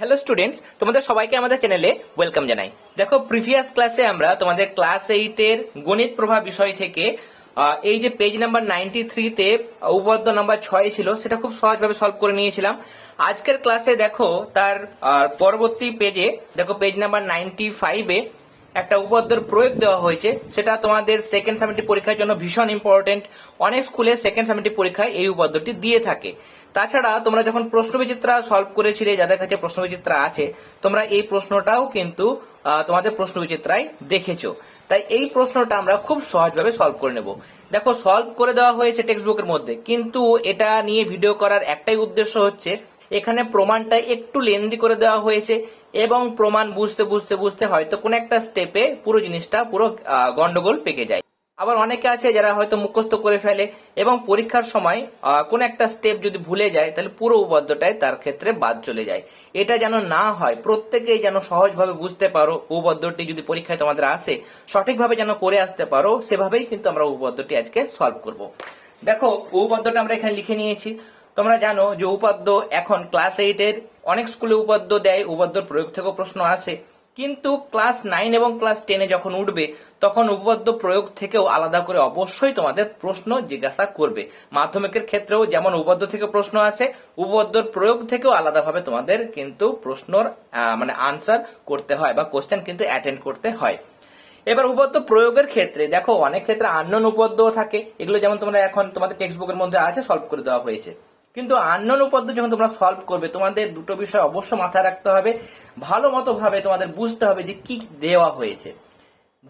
Hello students তোমাদের সবাইকে আমাদের চ্যানেলে ওয়েলকাম জানাই। দেখো প্রিভিয়াস ক্লাসে আমরা তোমাদের ক্লাস এইটের গণিত প্রভাব বিষয় থেকে এই যে পেজ নাম্বার নাইনটি থ্রিতে উপপাদ্য নাম্বার ছয় ছিল, সেটা খুব সহজভাবে সলভ করে নিয়েছিলাম। আজকের ক্লাসে দেখো, তার পরবর্তী পেজে দেখো পেজ নাম্বার নাইনটি ফাইভে একটা উপপাদ্যের প্রয়োগ দেওয়া হয়েছে, সেটা তোমাদের সেকেন্ড সেমিস্টার পরীক্ষার জন্য ভীষণ ইম্পর্টেন্ট অনেক স্কুলে সেকেন্ড সেমিস্টার পরীক্ষায় এই উপপাদ্যটি দিয়ে থাকে। তাছাড়া তোমরা যখন প্রশ্নবিচিত্রা সলভ করেছিলে, যাদের কাছে প্রশ্নবিচিত্রা আছে, তোমরা এই প্রশ্নটাও কিন্তু তোমাদের প্রশ্নবিচিত্রায় দেখেছ। তাই এই প্রশ্নটা আমরা খুব সহজভাবে সলভ করে নেব। দেখো সলভ করে দেওয়া হয়েছে টেক্সট বুকের মধ্যে, কিন্তু এটা নিয়ে ভিডিও করার একটাই উদ্দেশ্য হচ্ছে এখানে প্রমাণটা একটু লেন্দি করে দেওয়া হয়েছে এবং প্রমাণ বুঝতে বুঝতে বুঝতে হয়তো কোন একটা স্টেপে পুরো জিনিসটা, পুরো গন্ডগোল পেকে যায়। আবার অনেকে আছে যারা হয়তো মুখস্থ করে ফেলে এবং পরীক্ষার সময় কোন একটা স্টেপ যদি ভুলে যায়, তাহলে পুরো উপপাদ্যটাই তার ক্ষেত্রে বাদ চলে যায়। এটা যেন না হয়, প্রত্যেকেই যেন সহজভাবে বুঝতে পারো উপপাদ্যটি যদি পরীক্ষায় তোমাদের আসে, সঠিকভাবে যেন করে আসতে পারো, সেভাবেই কিন্তু আমরা উপপাদ্যটি আজকে সলভ করব। দেখো উপপাদ্যটা আমরা এখানে লিখে নিয়েছি। তোমরা জানো যে উপাদ্য এখন ক্লাস এইটের, অনেক স্কুলে উপাদ্য দেয় উপাদ্যর প্রয়োগ থেকেও প্রশ্ন আসে। কিন্তু ক্লাস নাইন এবং ক্লাস টেনে যখন উঠবে, তখন উপপাদ্য প্রয়োগ থেকেও আলাদা করে অবশ্যই তোমাদের প্রশ্ন জিজ্ঞাসা করবে। মাধ্যমিকের ক্ষেত্রেও যেমন উপপাদ্য থেকে প্রশ্ন আসে, উপপাদ্যর প্রয়োগ থেকেও আলাদাভাবে তোমাদের কিন্তু প্রশ্নর মানে আনসার করতে হয় বা কোশ্চেন কিন্তু অ্যাটেন্ড করতে হয়। এবার উপপাদ্য প্রয়োগের ক্ষেত্রে, দেখো অনেক ক্ষেত্রে আননোন উপপাদ্যও থাকে। এগুলো যেমন তোমরা এখন তোমাদের টেক্সট বুকের মধ্যে আছে সলভ করে দেওয়া হয়েছে। কিন্তু আননোন উপপাদ্য যখন তোমরা সলভ করবে, তোমাদের দুটো বিষয় অবশ্য মাথায় রাখতে হবে, ভালো মতো ভাবে তোমাদের বুঝতে হবে যে কি দেওয়া হয়েছে।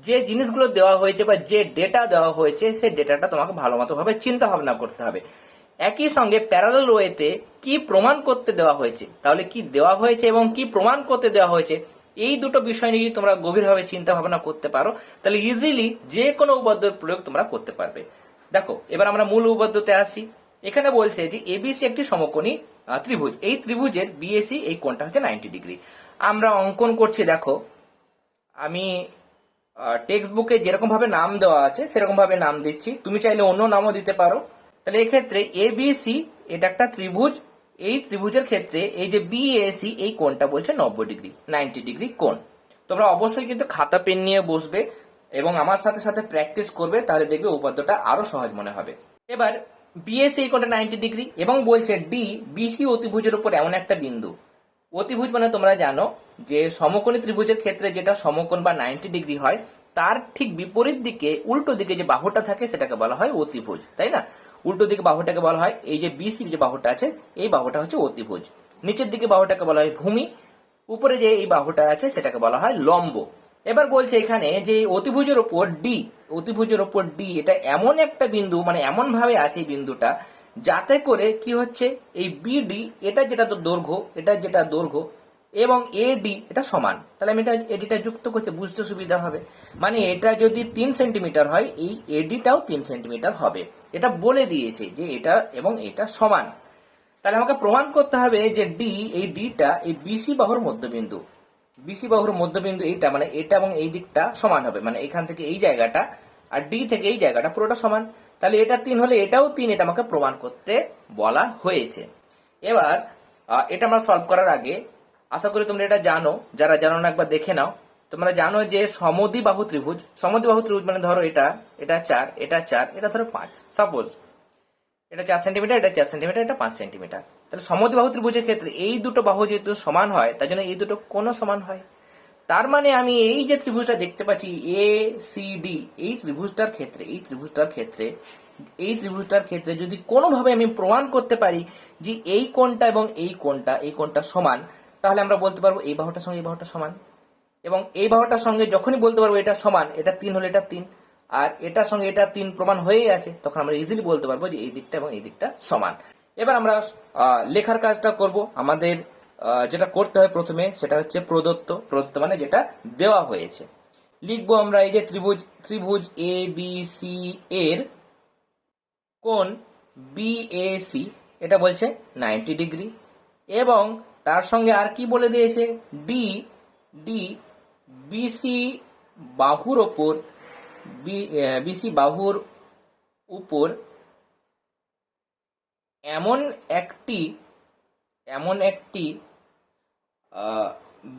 যে জিনিসগুলো দেওয়া হয়েছে বা যে ডেটা দেওয়া হয়েছে সে ডেটাটা তোমাকে ভালো মতো ভাবে চিন্তা ভাবনা করতে হবে। একই সঙ্গে প্যারালাল ওয়েতে কি প্রমাণ করতে দেওয়া হয়েছে, তাহলে কি দেওয়া হয়েছে এবং কি প্রমাণ করতে দেওয়া হয়েছে, এই দুটো বিষয় নিয়ে যদি তোমরা গভীরভাবে চিন্তা ভাবনা করতে পারো, তাহলে ইজিলি যে কোনো উপাদ্যের প্রয়োগ তোমরা করতে পারবে। দেখো, এবার আমরা মূল উপাদ্যতে আসি। এখানে বলছে যে এবিসি একটি সমকোণী ত্রিভুজ। এই ত্রিভুজের বিএসি এই কোণটা হচ্ছে নাইনটি ডিগ্রি আমরা অঙ্কন করছি, দেখো। আমি টেক্সট বুকে যেরকম ভাবে নাম দেওয়া আছে সেরকম ভাবে নাম দিচ্ছি। তুমি চাইলে অন্য নামও দিতে পারো। তাহলে এক্ষেত্রে এ বি সি এটা একটা ত্রিভুজ। এই ত্রিভুজের ক্ষেত্রে এই যে বিএসি এই কোণটা বলছে নব্বই ডিগ্রি নাইনটি ডিগ্রি কোণ। তোমরা অবশ্যই কিন্তু খাতা, পেন নিয়ে বসবে এবং আমার সাথে সাথে প্র্যাকটিস করবে, তাহলে দেখবে উপাদ্যটা আরও সহজ মনে হবে। এবার বিএসি কোণটা নাইনটি ডিগ্রি এবং বলছে ডি বিসি অতিভুজের উপর এমন একটা বিন্দু। অতিভুজ মানে তোমরা জানো যে সমকোণী ত্রিভুজের ক্ষেত্রে যেটা সমকোণ বা নাইনটি ডিগ্রি হয়, তার ঠিক বিপরীত দিকে উল্টো দিকে যে বাহুটা থাকে সেটাকে বলা হয় অতিভুজ, তাই না? উল্টো দিকে বাহুটাকে বলা হয় এই যে বিসি যে বাহুটা আছে, এই বাহুটা হচ্ছে অতিভুজ। নিচের দিকে বাহুটাকে বলা হয় ভূমি, উপরে যে এই বাহুটা আছে সেটাকে বলা হয় লম্ব। এবার বলছে এখানে যে অতিভুজের ওপর ডি অতিভুজের ওপর ডি এটা এমন একটা বিন্দু মানে এমন ভাবে আছে এই বিন্দুটা, যাতে করে কি হচ্ছে, এই বিডি এটা যেটা তো দৈর্ঘ্য, এটা যেটা দৈর্ঘ্য, এবং এডি এটা সমান। তাহলে আমি এটা এডিটা যুক্ত করতে বুঝতে সুবিধা হবে। মানে এটা যদি তিন সেন্টিমিটার হয়, এই এডিটাও তিন সেন্টিমিটার হবে। এটা বলে দিয়েছে যে এটা এবং এটা সমান। তাহলে আমাকে প্রমাণ করতে হবে যে ডি এই ডিটা এই বিসি বাহুর মধ্যবিন্দু। বিসি বাহুর মধ্যবিন্দু এইটা মানে এটা এবং এই দিকটা সমান হবে। মানে এখান থেকে এই জায়গাটা আর ডি থেকে এই জায়গাটা পুরোটা সমান। তাহলে এটা তিন হলে এটাও তিন, এটা আমাকে প্রমাণ করতে বলা হয়েছে। এবার এটা আমরা সলভ করার আগে আশা করি তোমরা এটা জানো। যারা জানো না, একবার দেখে নাও। তোমরা জানো যে সমদি বাহু ত্রিভুজ সমদ্বিবাহু ত্রিভুজ মানে ধরো এটা এটা চার এটা চার, এটা ধরো পাঁচ। সাপোজ এটা চার সেন্টিমিটার এটা চার সেন্টিমিটার এটা পাঁচ সেন্টিমিটার তাহলে সমদ্বিবাহু ত্রিভুজের ক্ষেত্রে এই দুটো বাহু যেহেতু সমান হয়, তার জন্য এই দুটো কোনো সমান হয়। তার মানে আমি এই যে ত্রিভুজটা দেখতে পাচ্ছি এ সি ডি এই ত্রিভুজটার ক্ষেত্রে, এই ত্রিভুজটার ক্ষেত্রে, এই ত্রিভুজটার ক্ষেত্রে যদি কোনোভাবে আমি প্রমাণ করতে পারি যে এই কোণটা এবং এই কোণটা এই কোণটা সমান, তাহলে আমরা বলতে পারব এই বাহুটার সঙ্গে এই বাহুটা সমান। এবং এই বাহুটার সঙ্গে যখনই বলতে পারব এটা সমান, এটা তিন হলে এটা তিন, আর এটার সঙ্গে এটা তিন প্রমাণ হয়েই আছে, তখন আমরা ইজিলি বলতে পারব যে এই দিকটা এবং এই দিকটা সমান। এবার আমরা লেখার কাজটা করব। আমাদের যেটা করতে হয় প্রথমে সেটা হচ্ছে প্রদত্ত। প্রদত্ত মানে যেটা দেওয়া হয়েছে। লিখব আমরা এই যে ত্রিভুজ ত্রিভুজ এ বি সি এর কোন বি এ সি এটা বলছে নাইনটি ডিগ্রি এবং তার সঙ্গে আর কি বলে দিয়েছে? ডি ডি বিসি বাহুর ওপর বিসি বাহুর উপর এমন একটি এমন একটি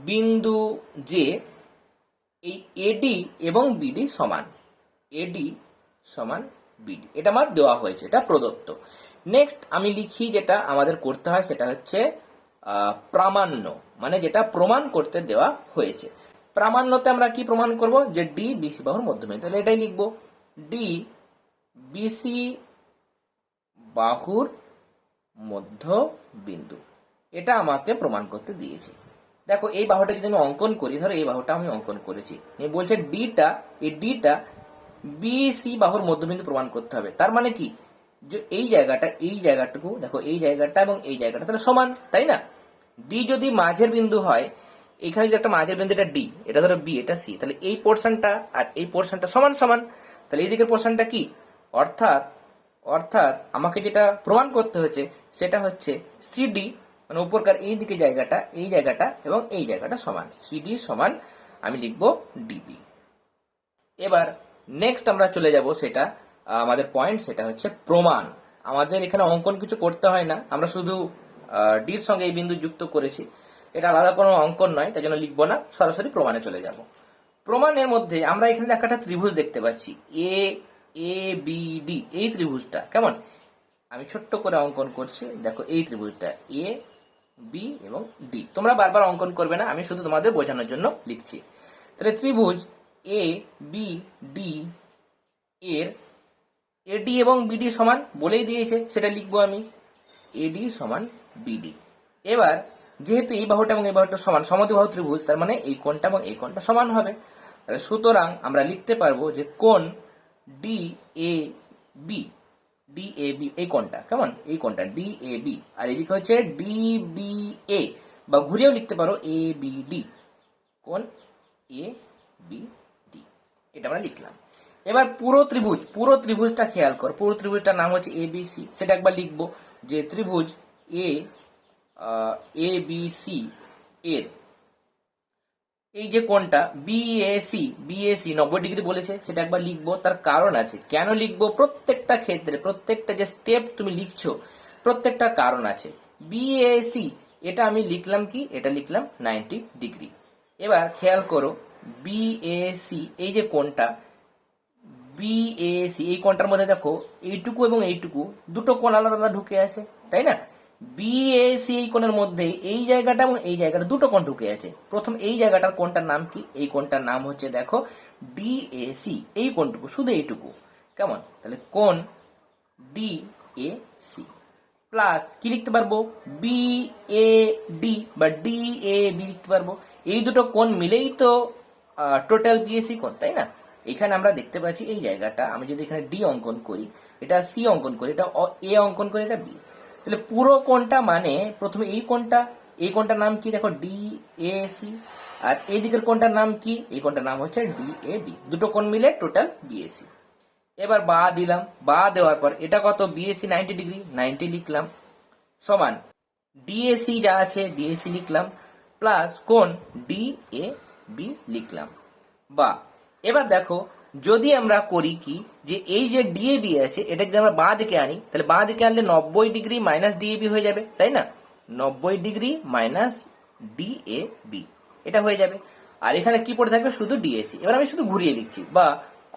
বিন্দু যে এই এডি এবং বিডি সমান। এডি সমান বিডি এটা আমার দেওয়া হয়েছে, এটা প্রদত্ত। নেক্সট আমি লিখি যেটা আমাদের করতে হয়, সেটা হচ্ছে প্রামাণ্য মানে যেটা প্রমাণ করতে দেওয়া হয়েছে। প্রামাণ্যতে আমরা কি প্রমাণ করব? যে ডি বিসি বাহুর মধ্যবিন্দু তাহলে এটাই লিখব। ডি বিসি বাহুর মধ্য বিন্দু এটা আমাকে প্রমাণ করতে দিয়েছে। দেখো, এই বাহুটা যদি আমি অঙ্কন করি, ধরো এই বাহুটা আমি অঙ্কন করেছি। বলছে ডিটা এই ডিটা বিসি বাহুর মধ্যবিন্দু প্রমাণ করতে হবে। তার মানে কি? যে এই জায়গাটা, এই জায়গাটুকু, দেখো, এই জায়গাটা এবং এই জায়গাটা তাহলে সমান, তাই না? ডি যদি মাঝের বিন্দু হয়, এখানে যদি একটা মাঝের বিন্দু, এটা ডি এটা ধরো বি এটা সি তাহলে এই পোর্শনটা আর এই পোর্শনটা সমান সমান। তাহলে এই দিকের পোর্শনটা কি? অর্থাৎ অর্থাৎ আমাকে যেটা প্রমাণ করতে হচ্ছে সেটা হচ্ছে সিডি মানে উপরকার এই দিকে জায়গাটা, এই জায়গাটা এবং এই জায়গাটা সমান। সিডি সমান, আমি লিখব ডিবি এবার নেক্সট আমরা চলে যাব সেটা, আমাদের পয়েন্ট সেটা হচ্ছে প্রমাণ। আমাদের এখানে অঙ্কন কিছু করতে হয় না, আমরা শুধু ডির সঙ্গে এই বিন্দু যুক্ত করেছি। এটা আলাদা কোনো অঙ্কন নয়, তাই জন্য লিখব না, সরাসরি প্রমাণে চলে যাব। প্রমাণের মধ্যে আমরা এখানে একটা ত্রিভুজ দেখতে পাচ্ছি। এ এ বি ডি এই ত্রিভুজটা, কেমন? আমি ছোট্ট করে অঙ্কন করছি, দেখো এই ত্রিভুজটা এ বি এবং ডি তোমরা বারবার অঙ্কন করবে না, আমি শুধু তোমাদের বোঝানোর জন্য লিখছি। তাহলে ত্রিভুজ এ বি ডি এর এডি এবং বিডি সমান বলেই দিয়েছে, সেটা লিখব আমি। এডি সমান বিডি এবার, যেহেতু এই বাহুটা এবং এই বাহুটা সমান, সমদ্বিবাহু ত্রিভুজ, তার মানে এই কোণটা এবং এই কোণটা সমান হবে। সুতরাং আমরা লিখতে পারব যে কোণ D A B D A B এই কোণটা, কেমন? এই কোণটা ডি এ বি আর এদিকে হচ্ছে ডি বি এ বা ঘুরিয়েও লিখতে পারো এ বি ডি কোণ এ বি ডি এটা আমরা লিখলাম। এবার পুরো ত্রিভুজ, পুরো ত্রিভুজটা খেয়াল কর, পুরো ত্রিভুজটার নাম হচ্ছে এ বি সি সেটা একবার লিখব যে ত্রিভুজ এ এ বি সি এর এই যে কোনটা বিএসি বিএসি নব্বই ডিগ্রি বলেছে, সেটা একবার লিখব, তার কারণ আছে। কেন লিখব? প্রত্যেকটা ক্ষেত্রে, প্রত্যেকটা যে স্টেপ তুমি লিখছো, প্রত্যেকটা কারণ আছে। বিএসি এটা আমি লিখলাম কি? এটা লিখলাম নাইনটি ডিগ্রি। এবার খেয়াল করো বিএসি এই যে কোনটা বিএসি এই কোনটার মধ্যে দেখো, এইটুকু এবং এইটুকু, দুটো কোন আলাদা আলাদা ঢুকে আছে, তাই না? বিএসি এই কোণের মধ্যে এই জায়গাটা এবং এই জায়গাটা দুটো কোণ ঢুকে আছে। প্রথম এই জায়গাটার কোণটার নাম কি? এই কোণটার নাম হচ্ছে দেখো ডিএসি এই কোণটুকু, শুধু এইটুকু। কেমন? তাহলে কোণ ডি এ সি প্লাস কি লিখতে পারব? বি এ ডি বা ডি এ বি লিখতে পারব। এই দুটো কোণ মিলেই তো টোটাল বিএসি কোণ, তাই না? এখানে আমরা দেখতে পাচ্ছি এই জায়গাটা। আমি যদি এখানে ডি অঙ্কন করি, এটা সি অঙ্কন করি, এটা এ অঙ্কন করি, এটা বি তাহলে পুরো কোণটা মানে প্রথমে এই কোণটা, এই কোণটার নাম কি? দেখো ডি এ সি আর এই দিকের কোণটার নাম কি? এই কোণটার নাম হচ্ছে ডি এ বি দুটো কোণ মিলে টোটাল বিএসি এবার বা দিলাম। বা দেওয়ার পর এটা কত? বিএসি নাইনটি ডিগ্রি নাইনটি লিখলাম। সমান ডিএসি যা আছে ডিএসি লিখলাম। প্লাস কোন ডি এ বি লিখলাম। বা, এবার দেখো যদি আমরা করি কি, যে এই যে ডিএবি আছে এটা যদি আমরা বাঁ দিকে আনি, তাহলে বাঁ দিকে আনলে নব্বই ডিগ্রি মাইনাস ডিএবি হয়ে যাবে, তাই না? নব্বই ডিগ্রি মাইনাস ডিএবি এটা হয়ে যাবে। আর এখানে কি পড়ে থাকবে? শুধু ডিএসি এবার আমি শুধু ঘুরিয়ে লিখছি, বা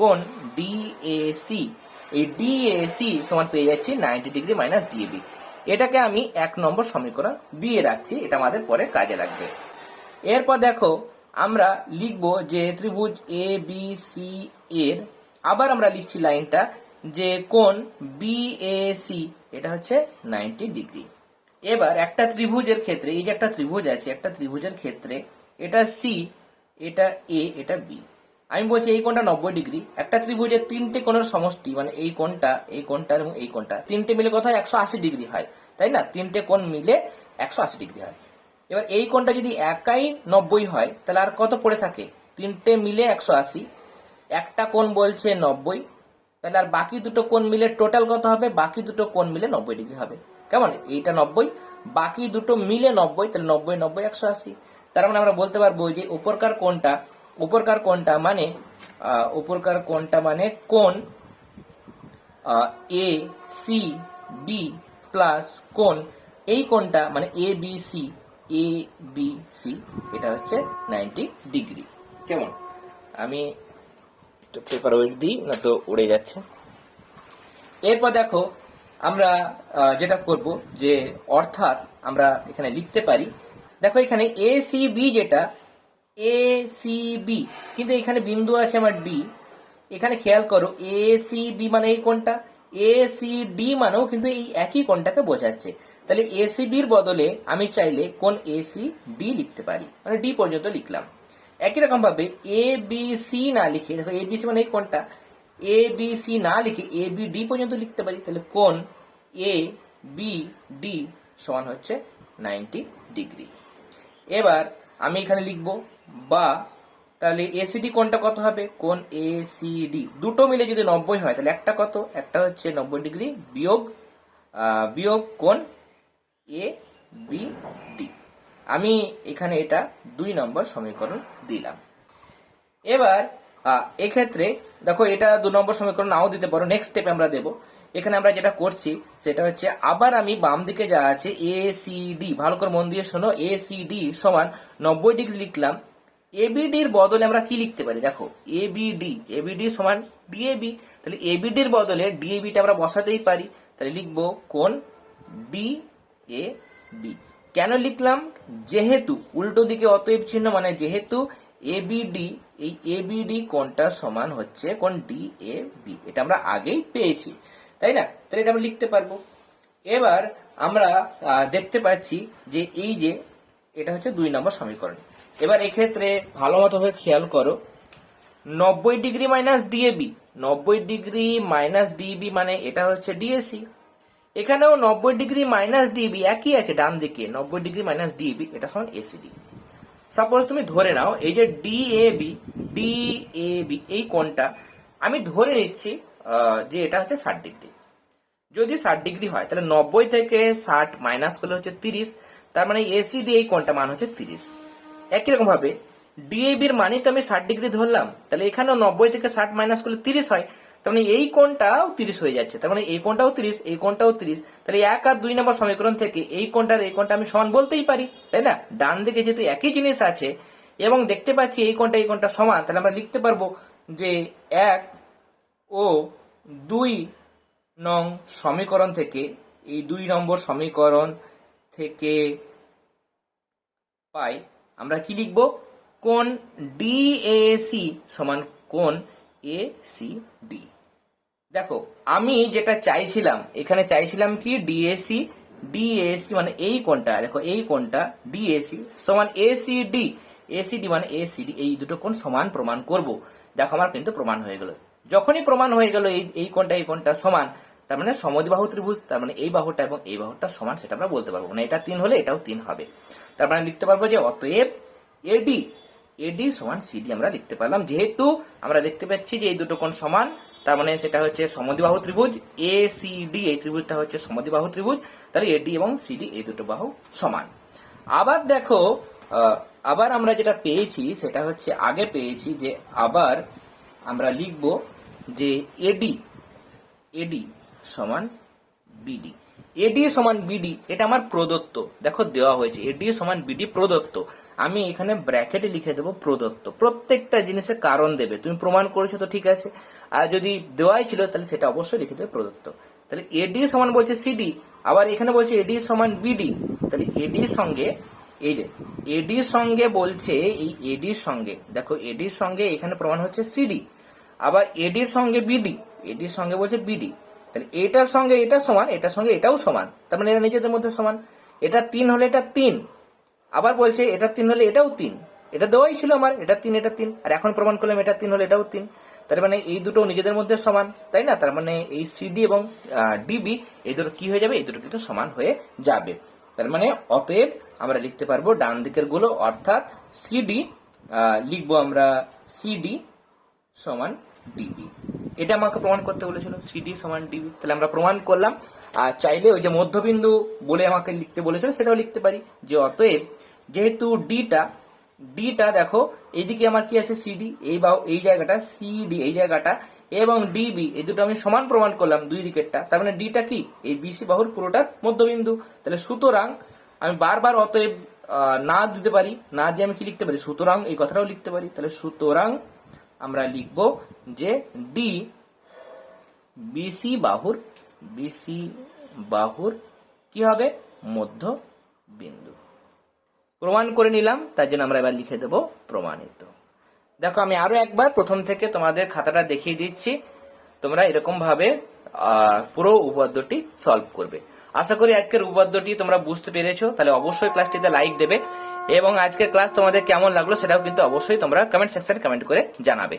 কোন ডিএসি এই ডিএসি সমান পেয়ে যাচ্ছি নাইনটি ডিগ্রি মাইনাস ডিএবি এটাকে আমি এক নম্বর সমীকরণ দিয়ে রাখছি, এটা আমাদের পরে কাজে লাগবে। এরপর দেখো, আমরা লিখব যে ত্রিভুজ এ বি সি এর আবার আমরা লিখছি লাইনটা যে কোন বিএসি এটা হচ্ছে নাইনটি ডিগ্রি এবার একটা ত্রিভুজের ক্ষেত্রে, এই যে একটা ত্রিভুজ আছে, একটা ত্রিভুজের ক্ষেত্রে এটা সি এটা এ এটা বি আমি বলছি এই কোণটা নব্বই ডিগ্রি একটা ত্রিভুজের তিনটে কোণের সমষ্টি মানে এই কোণটা এই কোণটা এবং এই কোণটা, তিনটে মিলে কত একশো আশি ডিগ্রি হয়, তাই না? তিনটে কোণ মিলে একশো আশি ডিগ্রি হয়। এবার এই কোণটা যদি একাই নব্বই হয়, তাহলে আর কত পড়ে থাকে? তিনটে মিলে একশো আশি একটা কোণ বলছে নব্বই, তাহলে আর বাকি দুটো কোণ মিলে টোটাল কত হবে? বাকি দুটো কোণ মিলে নব্বই ডিগ্রি হবে। কেমন? এইটা নব্বই, বাকি দুটো মিলে নব্বই, তাহলে নব্বই নব্বই একশো আশি। তার মানে আমরা বলতে পারব যে উপরকার কোণটা উপরকার কোণটা মানে উপরকার কোণটা মানে কোণ এ সি বি প্লাস কোণ। এই কোণটা মানে A B C A B C এটা হচ্ছে নাইনটি ডিগ্রি। কেমন? আমি পেপার ওয়েট দিই, না তো উড়ে যাচ্ছে। এরপর দেখো, আমরা যেটা করব যে, অর্থাৎ আমরা এখানে লিখতে পারি, দেখো এখানে এ সি বি যেটা এ সি বি কিন্তু এখানে বিন্দু আছে আমার ডি এখানে খেয়াল করো এ সি বি মানে এই কোনটা এ সি ডি মানেও কিন্তু এই একই কোনটাকে বোঝাচ্ছে। তাহলে এ সি বির বদলে আমি চাইলে কোন এ সি ডি লিখতে পারি মানে ডি পর্যন্ত লিখলাম। একই রকম ভাবে এ বি সি না লিখে, দেখো এ বি সি মানে কোনটা এ বি সি না লিখে এ বি ডি পর্যন্ত লিখতে পারি, তাহলে কোন এ বি ডি সমান হচ্ছে নাইনটি ডিগ্রি এবার আমি এখানে লিখব, বা তাহলে এসিডি কোনটা কত হবে? কোন এ সি এসিডি দুটো মিলে যদি নব্বই হয়, তাহলে একটা কত? একটা হচ্ছে নব্বই ডিগ্রি বিয়োগ বিয়োগ কোন এ বি ডি আমি এখানে এটা দুই নম্বর সমীকরণ দিলাম। এবার এক্ষেত্রে, দেখো এটা দু নম্বর সমীকরণ নাও দিতে পারো নেক্সট স্টেপে আমরা দেব। এখানে আমরা যেটা করছি, সেটা হচ্ছে আবার আমি বাম দিকে যা আছে এ সি ডি ভালো করে মন দিয়ে শোনো এ সি ডি সমান নব্বই ডিগ্রি লিখলাম। এবিডির বদলে আমরা কি লিখতে পারি? দেখো এবিডি এবিডি সমান ডিএবি তাহলে এবিডির বদলে ডিএবিটা আমরা বসাতেই পারি। তাহলে লিখব কোন ডি এ বি কেন লিখলাম? যেহেতু উল্টো দিকে অতএব চিহ্ন মানে যেহেতু এবিডি এই এবিডি কোনটা সমান হচ্ছে কোন ডি এ বি এটা আমরা আগেই পেয়েছি, তাই না? তাহলে এটা আমরা লিখতে পারব। এবার আমরা দেখতে পাচ্ছি যে এই যে এটা হচ্ছে দুই নম্বর সমীকরণ। এবার এক্ষেত্রে ভালো মতো ভাবে খেয়াল করো। নব্বই ডিগ্রি মাইনাস ডিএবি নব্বই ডিগ্রি মাইনাস ডিবি মানে এটা হচ্ছে ডিএসি এখানেও নব্বই ডিগ্রি মাইনাস ডিবি একই আছে ডান দিকে নব্বই ডিগ্রি মাইনাস ডিবি এটা সমান এসিডি সাপোজ তুমি ধরে নাও, এই যে ডিএবি ডিএবি এই কোণটা, আমি ধরে নিচ্ছি যে এটা হচ্ছে ষাট ডিগ্রি। যদি ষাট ডিগ্রি হয়, তাহলে নব্বই থেকে ষাট মাইনাস করলে হচ্ছে তিরিশ, তার মানে এসিডি এই কোণটা মান হচ্ছে তিরিশ। একই রকম ভাবে ডিএবির মানে তো আমি ষাট ডিগ্রি ধরলাম, তাহলে এখানেও নব্বই থেকে ষাট মাইনাস করলে তিরিশ হয় তার মানে এই কোণটাও তিরিশ হয়ে যাচ্ছে। তার মানে এই কোণটাও তিরিশ, এই কোণটাও তিরিশ। তাহলে এক আর দুই নম্বর সমীকরণ থেকে এই কোণটার, এই কোণটা আমি সমান বলতেই পারি, তাই না? ডান দিকে যেহেতু একই জিনিস আছে, এবং দেখতে পাচ্ছি এই কোণটা এই কোণটা সমান, তাহলে আমরা লিখতে পারব যে এক ও দুই নং সমীকরণ থেকে, এই দুই নম্বর সমীকরণ থেকে পাই, আমরা কি লিখব? কোন ডি এ সি সমান কোন এ সি ডি দেখো, আমি যেটা চাইছিলাম, এখানে চাইছিলাম কি? ডিএসি ডিএসি মানে এই কোনটা দেখো, এই কোনটা ডিএসি সমান এসিডি এসিডি মানে এসিডি এই দুটো কোন সমান প্রমাণ করব। দেখো, আমার কিন্তু প্রমাণ হয়ে গেল। যখনই প্রমাণ হয়ে গেল এই এই কোনটা এই কোনটা সমান, তার মানে সমদ্বিবাহু ত্রিভুজ, তার মানে এই বাহুটা এবং এই বাহুটা সমান, সেটা আমরা বলতে পারব মানে এটা তিন হলে এটাও তিন হবে। তার মানে লিখতে পারব যে অতএব এডি এডি সমান সিডি আমরা লিখতে পারলাম। যেহেতু আমরা দেখতে পাচ্ছি যে এই দুটো কোণ সমান তার মানে সেটা হচ্ছে সমদ্বিবাহু ত্রিভুজ এ সি ডি এই ত্রিভুজটা হচ্ছে সমদ্বিবাহু ত্রিভুজ, তাহলে এডি এবং সিডি এই দুটো বাহু সমান। আবার দেখো আবার আমরা যেটা পেয়েছি, সেটা হচ্ছে আগে পেয়েছি যে আবার আমরা লিখব যে এডি এডি সমান বিডি এডি সমান বিডি এটা আমার প্রদত্ত দেখো দেওয়া হয়েছে এডি সমান বিডি প্রদত্ত আমি এখানে ব্র্যাকেটে লিখে দেবো প্রদত্ত প্রত্যেকটা জিনিসের কারণ দেবে তুমি প্রমাণ করেছ তো ঠিক আছে আর যদি দেওয়াই ছিল তাহলে সেটা অবশ্যই লিখে দেবে প্রদত্ত তাহলে এডি সমান বলছে সিডি আবার এখানে বলছে এডি সমান বিডি তাহলে এডির সঙ্গে এই যে এডির সঙ্গে বলছে এই এডির সঙ্গে দেখো এডির সঙ্গে এখানে প্রমাণ হচ্ছে সিডি আবার এডির সঙ্গে বিডি এডির সঙ্গে বলছে বিডি তাহলে এটার সঙ্গে এটা সমান, এটার সঙ্গে এটাও সমান। তার মানে এরা নিজেদের মধ্যে সমান। এটা তিন হলে এটা তিন। আবার বলছে, এটা তিন হলে এটাও তিন। এটা দেওয়াই ছিল আমার, এটা তিন এটা তিন। আর এখন প্রমাণ করলাম এটা তিন হলে এটাও তিন। তার মানে এই দুটো নিজেদের মধ্যে সমান, তাই না? তার মানে এই সিডি এবং ডিবি এই দুটো কি হয়ে যাবে? এই দুটো কিন্তু সমান হয়ে যাবে। তার মানে অতএব আমরা লিখতে পারব ডান দিকেরগুলো, অর্থাৎ সিডি লিখব আমরা সিডি সমান ডিবি এটা আমাকে প্রমাণ করতে বলেছিল সিডি সমান ডিবি তাহলে আমরা প্রমাণ করলাম। আর চাইলে ওই যে মধ্যবিন্দু বলে আমাকে লিখতে বলেছিল, সেটাও লিখতে পারি। যে অতএব, যেহেতু ডিটা ডিটা দেখো, এইদিকে আমার কি আছে? সিডি এই বা, এই জায়গাটা সিডি এই জায়গাটা। এবং ডিবি এই দুটো আমি সমান প্রমাণ করলাম দুই দিকেরটা। তার মানে ডিটা কি? এই বিসি বাহুর পুরোটা মধ্যবিন্দু। তাহলে সুতরাং আমি বারবার অতএব না দিতে পারি। না দিয়ে আমি কি লিখতে পারি? সুতরাং এই কথাটাও লিখতে পারি। তাহলে সুতরাং আমরা লিখব যে ডি বিসি বাহুর বিসি বাহুর কি হবে? মধ্য বিন্দু প্রমাণ করে নিলাম, তার জন্য আমরা এবার লিখে দেব প্রমাণিত। দেখো, আমি আরও একবার প্রথম থেকে তোমাদের খাতাটা দেখিয়ে দিচ্ছি। তোমরা এরকম ভাবে পুরো উপপাদ্যটি সলভ করবে। আশা করি আজকের উপপাদ্যটি তোমরা বুঝতে পেরেছ। তাহলে অবশ্যই ক্লাসটিতে লাইক দেবে। এবং আজকের ক্লাস তোমাদের কেমন লাগল সেটাও কিন্তু অবশ্যই তোমরা কমেন্ট সেকশনে কমেন্ট করে জানাবে।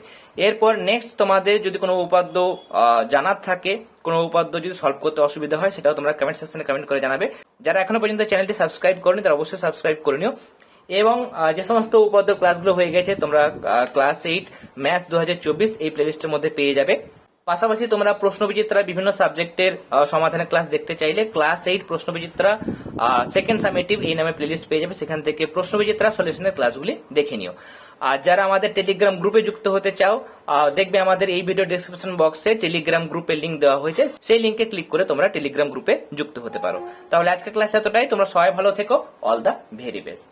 এরপর নেক্সট তোমাদের যদি কোনো উপাদ্য জানার থাকে, কোনো উপাদ্য যদি সলভ করতে অসুবিধা হয়, সেটাও তোমরা কমেন্ট সেকশনে কমেন্ট করে জানাবে। যারা এখনও পর্যন্ত চ্যানেলটি সাবস্ক্রাইব করনি, তারা অবশ্যই সাবস্ক্রাইব করে নিও। এবং যে সমস্ত উপাদ্য ক্লাসগুলো হয়ে গেছে, তোমরা ক্লাস এইট ম্যাথ দু হাজার চব্বিশ এই প্লেলিস্টের মধ্যে পেয়ে যাবে। পাশাপাশি তোমরা প্রশ্ন বিচিত্রা বিভিন্ন সাবজেক্টের সমাধানের ক্লাস দেখতে চাইলে ক্লাস এইট প্রশ্ন বিচিত্রা সেকেন্ড সামেটিভ এই নামে প্লেলিস্ট পেয়ে যাবে। সেখান থেকে প্রশ্ন বিচিত্রা সলিউশনের ক্লাসগুলি দেখে নিও। আর যারা আমাদের টেলিগ্রাম গ্রুপে যুক্ত হতে চাও দেখবে আমাদের এই ভিডিও ডিসক্রিপশন বক্সে টেলিগ্রাম গ্রুপের লিঙ্ক দেওয়া হয়েছে। সেই লিংকে ক্লিক করে তোমরা টেলিগ্রাম গ্রুপে যুক্ত হতে পারো। তাহলে আজকের ক্লাস এতটাই। তোমরা সবাই ভালো থেকো। All the very best